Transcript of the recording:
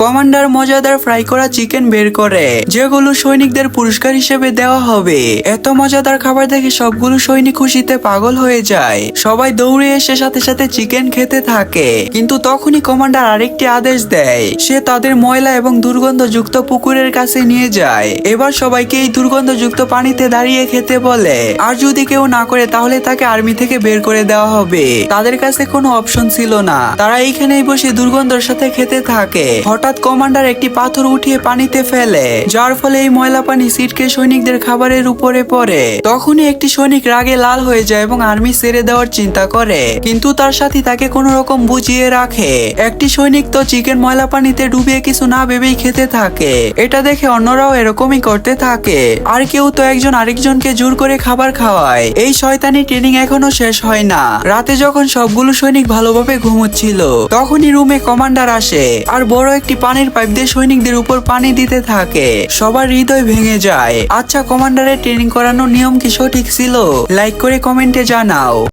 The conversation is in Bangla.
কমান্ডার মজাদার ফ্রাই করা চিকেন বের করে, যেগুলো সৈনিকদের পুরস্কার হিসেবে দেওয়া হবে। এত মজাদার খাবার দেখে সবগুলো সৈনিক খুশিতে পাগল হয়ে যায়। সবাই দৌড়ে এসে সাথে সাথে চিকেন খেতে থাকে। কিন্তু তখনই কমান্ডার আরেকটি আদেশ দেয়। সে তাদের ময়লা এবং দুর্গন্ধযুক্ত পুকুরের কাছে নিয়ে যায়। এবার সবাইকে এই দুর্গন্ধযুক্ত পানিতে দাঁড়িয়ে খেতে বলে, আর যদি কেউ না করে, তাহলে তাকে আর্মি থেকে বের করে দেওয়া হবে। তাদের কাছে কোনো অপশন ছিল না। তারা এইখানেই বসে দুর্গন্ধর সাথে খেতে থাকে। হঠাৎ কমান্ডার একটি পাথর উঠিয়ে পানিতে ফেলে, যার ফলে এই ময়লা পানি সিটকে সৈনিকদের খাবারের উপরে পড়ে। তখনই একটি সৈনিক রাগে লাল হয়ে যায় এবং আর্মি ছেড়ে দেওয়ার চিন্তা করে, কিন্তু তার সাথে তাকে কোনো রকম বুঝিয়ে রাখে। একটি সৈনিক তো চিকেন ময়লা পানিতে ডুবিয়ে কিছু না ভেবেই খেতে থাকে। এটা দেখে অন্যরাও এরকমই করতে থাকে। আর কেউ তো একজন আরেকজনকে জোর করে খাবার খাওয়ায়। এই শয়তানি ট্রেনিং এখনও শেষ হয় না। রাতে যখন সবগুলো সৈনিক ভালোভাবে ঘুমোচ্ছিল, তখনই রুমে কমান্ডার আসে, আর বড় একটি পানির পাইপ দিয়ে সৈনিকদের উপর পানি দিতে থাকে। সবার হৃদয় ভেঙে যায়। আচ্ছা কমান্ডারের ট্রেনিং করানোর নিয়ম কি সঠিক ছিল? লাইক করে কমেন্টে জানাও।